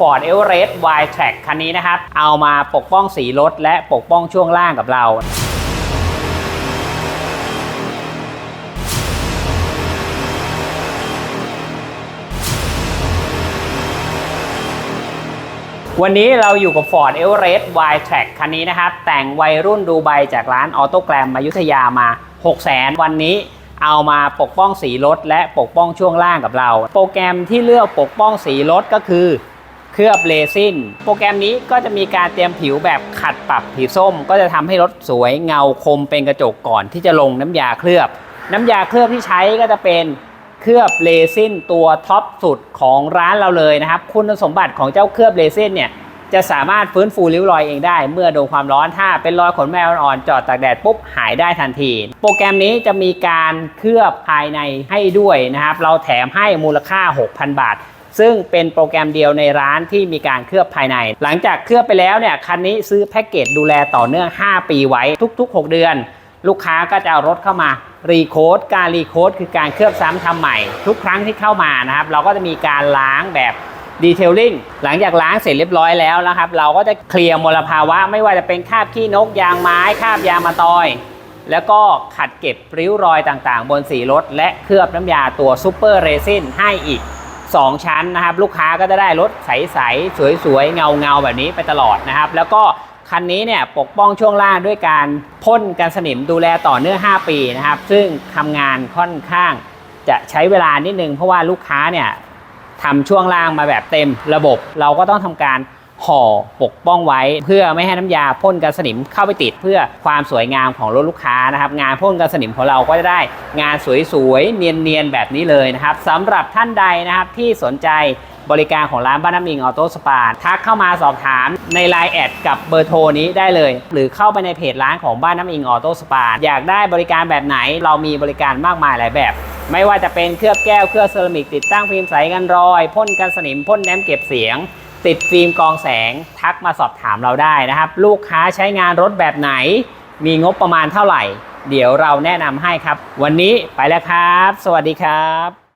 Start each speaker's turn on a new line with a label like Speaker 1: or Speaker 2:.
Speaker 1: Ford Everest Y Track คันนี้นะครับ เอามาปกป้องสีรถและปกป้องช่วงล่างกับเราวันนี้เราอยู่กับ Ford Everest Y Track คันนี้นะครับ แต่งวัยรุ่นดูไบจากร้านออโต้แกรมมายุทธยามา 6 0 0 0 0วันนี้เอามาปกป้องสีรถและปกป้องช่วงล่างกับเรา โปรแกรมที่เลือกปกป้องสีรถก็คือ เคลือบเลซินโปรแกรมนี้ก็จะมีการเตรียมผิวแบบขัดปรับผิวส้ม ก็จะทำให้รถสวยเงาคมเป็นกระจกก่อนที่จะลงน้ำยาเคลือบ น้ำยาเคลือบที่ใช้ก็จะเป็นเคลือบเลซินตัวท็อปสุดของร้านเราเลยนะครับ คุณสมบัติของเจ้าเคลือบเลซินเนี่ยจะสามารถฟื้นฟูริ้วรอยเองได้ เมื่อโดนความร้อนถ้าเป็นรอยขนแมวอ่อนๆจอดตากแดดปุ๊บหายได้ทันที โปรแกรมนี้จะมีการเคลือบภายในให้ด้วยนะครับ เราแถมให้มูลค่า 6,000 บาท ซึ่งเป็นโปรแกรมเดียวในร้านที่มีการเคลือบภายใน หลังจากเคลือบไปแล้วเนี่ยคันนี้ซื้อแพ็กเกจดูแลต่อเนื่อง 5 ปีไว้ทุก ๆ 6 เดือน ลูกค้าก็จะเอารถเข้ามารีโคดการรีโคดคือการเคลือบซ้ำทำใหม่ ทุกครั้งที่เข้ามานะครับเราก็จะมีการล้างแบบดีเทลลิ่งหลังจากล้างเสร็จเรียบร้อยแล้วนะครับ เราก็จะเคลียร์มลภาวะ ไม่ว่าจะเป็นคราบขี้นกยางไม้คราบยางมะตอย แล้วก็ขัดเก็บริ้วรอยต่างๆ บนสีรถ และเคลือบน้ำยาตัวซูเปอร์เรซินให้อีก 2 ชั้นนะครับ ลูกค้าก็จะได้รถใสๆสวยๆ เงาๆ แบบนี้ไปตลอดนะครับ แล้วก็คันนี้เนี่ยปกป้องช่วงล่างด้วยการพ่นกันสนิมดูแลต่อเนื่อง 5 ปีนะครับ ซึ่งทำงานค่อนข้างจะใช้เวลานิดนึง เพราะว่าลูกค้าเนี่ยทำช่วงล่างมาแบบเต็มระบบ เราก็ต้องทำการ ห่อปกป้องไว้ เพื่อไม่ให้น้ำยาพ่นกันสนิมเข้าไปติด เพื่อความสวยงามของรถลูกค้านะครับ งานพ่นกันสนิมของเราก็จะได้งานสวยๆเนียนๆแบบนี้เลยนะครับสำหรับท่านใดนะครับที่สนใจบริการของร้านบ้านน้ำมิงออโต้สปาทักเข้ามาสอบถามใน Line แอดกับเบอร์โทรนี้ได้เลย หรือเข้าไปในเพจร้านของบ้านน้ำมิงออโต้สปาอยากได้บริการแบบไหน เรามีบริการมากมายหลายแบบ ไม่ว่าจะเป็นเคลือบแก้วเคลือบเซรามิกติดตั้งฟิล์มใสกันรอย พ่นกันสนิมพ่นแนมเก็บเสียง ติดฟิล์มกองแสงทักมาสอบถามเราได้นะครับ ลูกค้าใช้งานรถแบบไหน มีงบประมาณเท่าไหร่ เดี๋ยวเราแนะนำให้ครับ วันนี้ไปแล้วครับ สวัสดีครับ